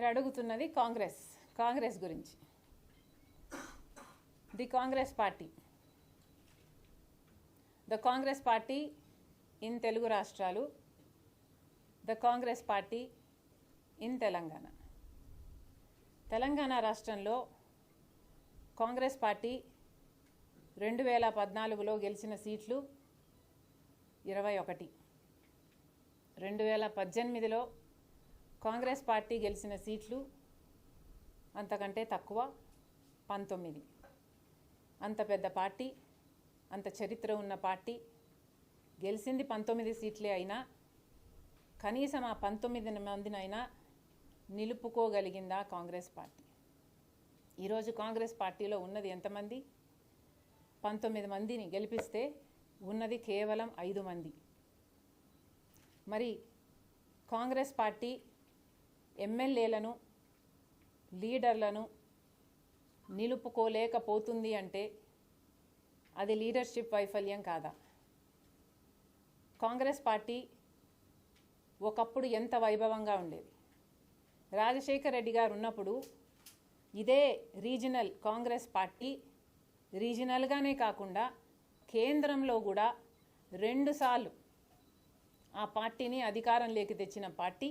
మీరు అడుగుతున్నది కాంగ్రెస్ కాంగ్రెస్ గురించి. The Congress party. The Congress party in Telugu రాష్ట్రాలు the Congress party in Telangana. Telangana రాష్ట్రంలో కాంగ్రెస్ పార్టీ రెండు వేల పద్నాలుగులో గెలిచిన సీట్లు ఇరవై ఒకటి. రెండు వేల పద్దెనిమిదిలో కాంగ్రెస్ పార్టీ గెలిచిన సీట్లు అంతకంటే తక్కువ పంతొమ్మిది. అంత పెద్ద పార్టీ అంత చరిత్ర ఉన్న పార్టీ గెలిచింది పంతొమ్మిది సీట్లే అయినా కనీసం ఆ పంతొమ్మిది మందినైనా నిలుపుకోగలిగిందా కాంగ్రెస్ పార్టీ? ఈరోజు కాంగ్రెస్ పార్టీలో ఉన్నది ఎంతమంది? పంతొమ్మిది మందిని గెలిపిస్తే ఉన్నది కేవలం ఐదు మంది. మరి కాంగ్రెస్ పార్టీ ఎమ్మెల్యేలను లీడర్లను నిలుపుకోలేకపోతుంది అంటే అది లీడర్షిప్ వైఫల్యం కాదా? కాంగ్రెస్ పార్టీ ఒకప్పుడు ఎంత వైభవంగా ఉండేది? రాజశేఖర్ రెడ్డి గారు ఉన్నప్పుడు ఇదే రీజనల్ కాంగ్రెస్ పార్టీ రీజనల్గానే కాకుండా కేంద్రంలో కూడా రెండుసార్లు ఆ పార్టీని అధికారంలోకి తెచ్చిన party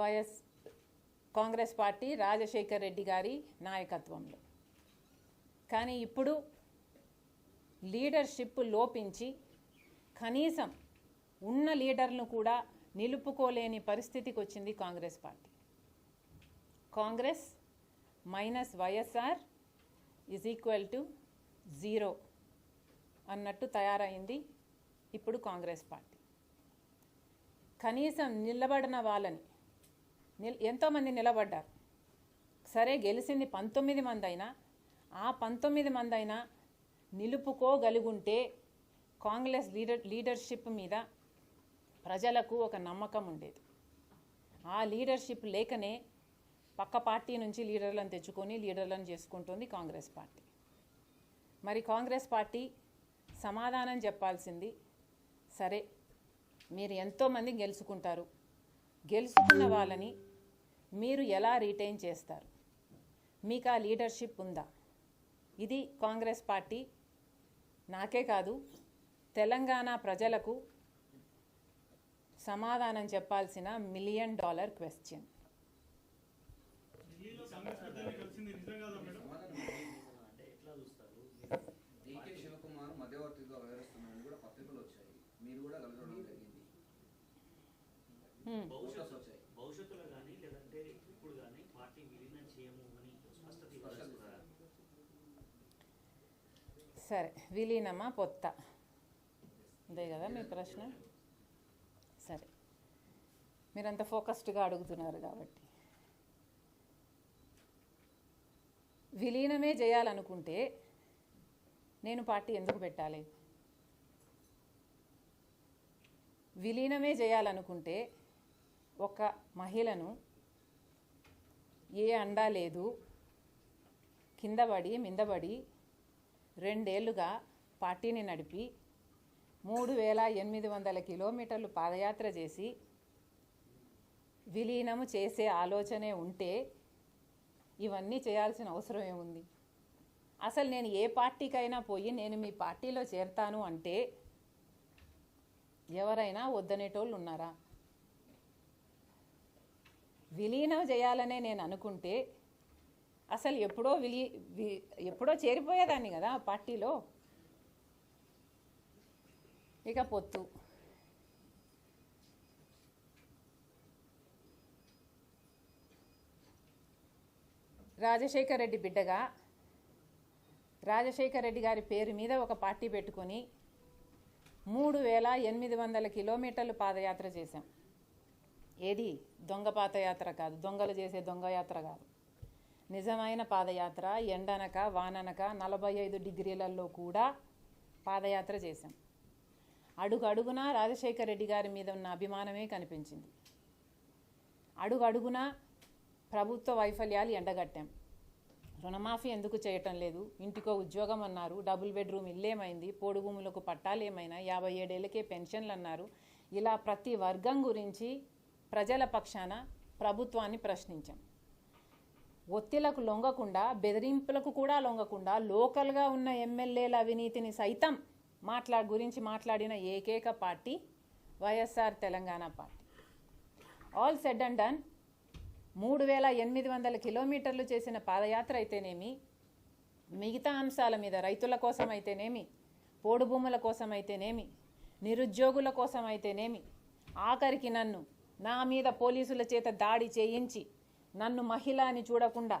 YS Congress party Rajasekhar Reddy గారి నాయకత్వంలో. కానీ ఇప్పుడు లీడర్షిప్ లోపించి కనీసం ఉన్న లీడర్ను కూడా నిలుపుకోలేని పరిస్థితికి వచ్చింది Congress party. Congress minus YSR is equal to zero అన్నట్టు తయారైంది ఇప్పుడు కాంగ్రెస్ పార్టీ. కనీసం నిలబడిన వాళ్ళని నిల్ ఎంతోమంది నిలబడ్డారు. సరే గెలిచింది పంతొమ్మిది మంది అయినా ఆ పంతొమ్మిది మంది అయినా నిలుపుకోగలుగుంటే కాంగ్రెస్ లీడర్ లీడర్షిప్ మీద ప్రజలకు ఒక నమ్మకం ఉండేది. ఆ లీడర్షిప్ లేకనే పక్క పార్టీ నుంచి లీడర్లను తెచ్చుకొని లీడర్లను చేసుకుంటుంది కాంగ్రెస్ పార్టీ. మరి కాంగ్రెస్ పార్టీ సమాధానం చెప్పాల్సింది సరే మీరు ఎంతోమంది గెలుచుకుంటారు. గెలుచుకున్న వాళ్ళని మీరు ఎలా రీటైన్ చేస్తారు? మీకు ఆ లీడర్షిప్ ఉందా? ఇది కాంగ్రెస్ పార్టీ నాకే కాదు తెలంగాణ ప్రజలకు సమాధానం చెప్పాల్సిన million dollar question DK Shivakumar మధ్యవర్తిగా వ్యవహరిస్తున్నారని కూడా పత్రికలు వచ్చాయి. మీరు కూడా కలగడం జరిగింది ఫోటోస్ వచ్చాయి భవిష్యత్తులో కానీ లేదంటే ఇప్పుడు కానీ పార్టీ విలీనం చేయము అని స్పష్టత ఇవ్వగలుగుతారా సరే విలీనమా పొత్త? అదే కదా మీ ప్రశ్న? సరే. మీరంత ఫోకస్డ్గా అడుగుతున్నారు కాబట్టి. విలీనమే చేయాలనుకుంటే నేను పార్టీ ఎందుకు పెట్టాలి? విలీనమే చేయాలనుకుంటే ఒక మహిళను ఏ అండా లేదు కిందపడి మిందబడి రెండేళ్ళుగా పార్టీని నడిపి మూడు వేల ఎనిమిది వందల కిలోమీటర్లు పాదయాత్ర చేసి విలీనము చేసే ఆలోచనే ఉంటే ఇవన్నీ చేయాల్సిన అవసరం ఏముంది? అసలు నేను ఏ పార్టీకైనా పోయి నేను మీ పార్టీలో చేరతాను అంటే ఎవరైనా వద్దనేటోళ్ళు ఉన్నారా? విలీనం చేయాలనే నేను అనుకుంటే అసలు ఎప్పుడో విలి ఎప్పుడో చేరిపోయేదాన్ని కదా పార్టీలో. ఇక పొత్తు. రాజశేఖర్ రెడ్డి బిడ్డగా రాజశేఖర్ రెడ్డి గారి పేరు మీద ఒక పార్టీ పెట్టుకొని మూడు వేల ఎనిమిది వందల కిలోమీటర్లు పాదయాత్ర చేశాం. ఏది? దొంగ పాదయాత్ర కాదు దొంగలు చేసే దొంగ యాత్ర కాదు. నిజమైన పాదయాత్ర ఎండనక వాననక నలభై ఐదు డిగ్రీలలో కూడా పాదయాత్ర చేశాం. అడుగు అడుగున రాజశేఖర రెడ్డి గారి మీద ఉన్న అభిమానమే కనిపించింది. అడుగు అడుగున ప్రభుత్వ వైఫల్యాలు ఎండగట్టాం. రుణమాఫీ ఎందుకు చేయటం లేదు? ఇంటికో ఉద్యోగం అన్నారు డబుల్ బెడ్రూమ్ ఇల్లేమైంది పోడు భూములకు పట్టాలు ఏమైనా యాభై ఏడేళ్ళకే పెన్షన్లు అన్నారు ఇలా ప్రతి వర్గం గురించి ప్రజల పక్షాన ప్రభుత్వాన్ని ప్రశ్నించాం. ఒత్తిలకు లొంగకుండా బెదిరింపులకు కూడా లొంగకుండా లోకల్గా ఉన్న ఎమ్మెల్యేల అవినీతిని సైతం మాట్లా గురించి మాట్లాడిన ఏకైక party YSR Telangana party. All said and done. మూడు వేల ఎనిమిది వందల కిలోమీటర్లు చేసిన పాదయాత్ర అయితేనేమి? మిగతా అంశాల మీద రైతుల కోసం అయితేనేమి? పోడు భూముల కోసం అయితేనేమి? నిరుద్యోగుల కోసం అయితేనేమి? ఆఖరికి నన్ను నా మీద పోలీసుల చేత దాడి చేయించి నన్ను మహిళ అని చూడకుండా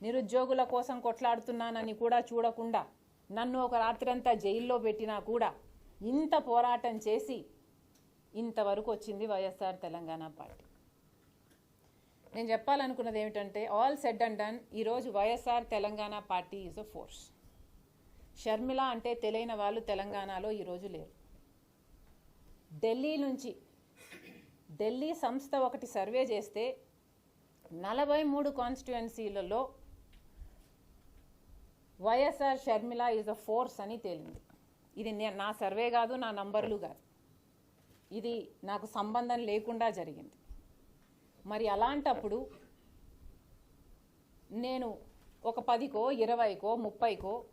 నిరుద్యోగుల కోసం కొట్లాడుతున్నానని కూడా చూడకుండా నన్ను ఒక రాత్రంతా జైల్లో పెట్టినా కూడా ఇంత పోరాటం చేసి ఇంతవరకు వచ్చింది వైఎస్ఆర్ తెలంగాణ పార్టీ. నేను చెప్పాలనుకున్నది ఏమిటంటే ఆల్ సెడ్ అండ్ డన్ ఈరోజు YSR Telangana party is a force Sharmila అంటే తెలియని వాళ్ళు తెలంగాణలో ఈరోజు లేరు. ఢిల్లీ నుంచి ఢిల్లీ సంస్థ ఒకటి సర్వే చేస్తే నలభై మూడు కాన్స్టిట్యుయెన్సీలలో YSR Sharmila is a force అని తేలింది. ఇది నే- నా సర్వే కాదు నా నంబర్లు కాదు. ఇది నాకు సంబంధం లేకుండా జరిగింది. మరి అలాంటప్పుడు నేను ఒక పదికో ఇరవైకో ముప్పైకో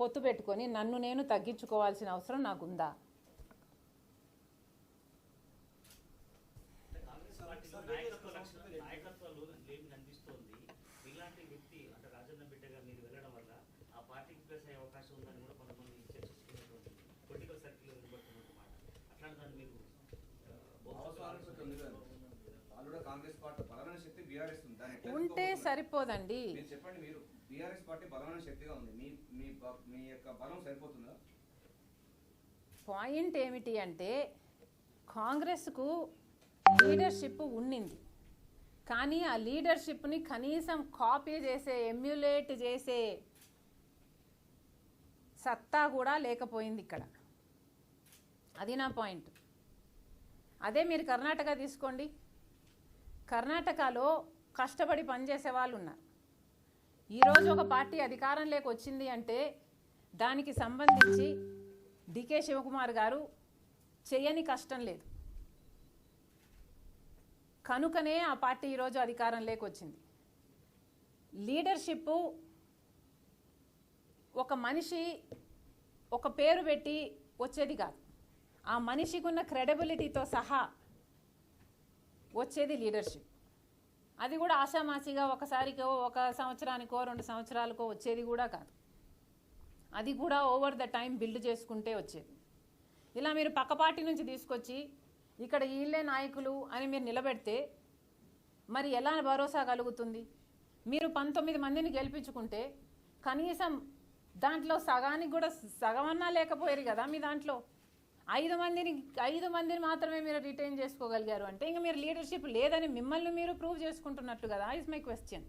పొత్తు పెట్టుకొని నన్ను నేను తగ్గించుకోవాల్సిన అవసరం నాకుందా కాంగ్రెస్ పార్టీలో నాయకత్వ లక్షణం నాయకత్వ లోపం లేని కనిపిస్తోంది. ఇలాంటి వ్యక్తి అంటే రాజన్న బిడ్డగా మీరు వెళ్ళడం వల్ల ఆ పార్టీకి ప్లస్ అయ్యే అవకాశం ఉందని కూడా కొంతమంది పొలిటికల్ అట్లాంటి దాన్ని కాంగ్రెస్ పార్టీ బలమైన శక్తి బీఆర్ఎస్ ఉంటే? సరిపోదండి. మీరు చెప్పండి మీరు. బీఆర్ఎస్ పార్టీ బలమైన శక్తిగా ఉంది. మీ మీ యొక్క బలం సరిపోతుందా? పాయింట్ ఏమిటి అంటే కాంగ్రెస్కు లీడర్షిప్ ఉండింది కానీ ఆ లీడర్షిప్ని కనీసం కాపీ చేసే ఎమ్యులేట్ చేసే సత్తా కూడా లేకపోయింది ఇక్కడ. అది నా పాయింట్. అదే మీరు కర్ణాటక తీసుకోండి. కర్ణాటకలో కష్టపడి పనిచేసే వాళ్ళు ఉన్నారు. ఈరోజు ఒక పార్టీ అధికారం లేక వచ్చింది అంటే దానికి సంబంధించి డికే శివకుమార్ గారు చేయని కష్టం లేదు. కనుకనే ఆ పార్టీ ఈరోజు అధికారం వచ్చింది లీడర్షిప్ ఒక మనిషి ఒక పేరు పెట్టి వచ్చేది కాదు. ఆ మనిషికి ఉన్న క్రెడిబిలిటీతో సహా వచ్చేది లీడర్షిప్. అది కూడా ఆషామాషిగా ఒకసారికో ఒక సంవత్సరానికో రెండు సంవత్సరాలకో వచ్చేది కూడా కాదు. అది కూడా ఓవర్ ద టైం బిల్డ్ చేసుకుంటే వచ్చేది. ఇలా మీరు పక్క పార్టీ నుంచి తీసుకొచ్చి ఇక్కడ వీళ్ళే నాయకులు అని మీరు నిలబెడితే మరి ఎలా భరోసా కలుగుతుంది? మీరు పంతొమ్మిది మందిని గెలిపించుకుంటే కనీసం దాంట్లో సగానికి కూడా సగమన్నా లేకపోయారు కదా మీ దాంట్లో. ఐదు మందిని ఐదు మందిని మాత్రమే మీరు రిటైన్ చేసుకోగలిగారు అంటే ఇంకా మీరు లీడర్షిప్ లేదని మిమ్మల్ని మీరు ప్రూవ్ చేసుకుంటున్నట్టు కదా ఇస్ మై క్వశ్చన్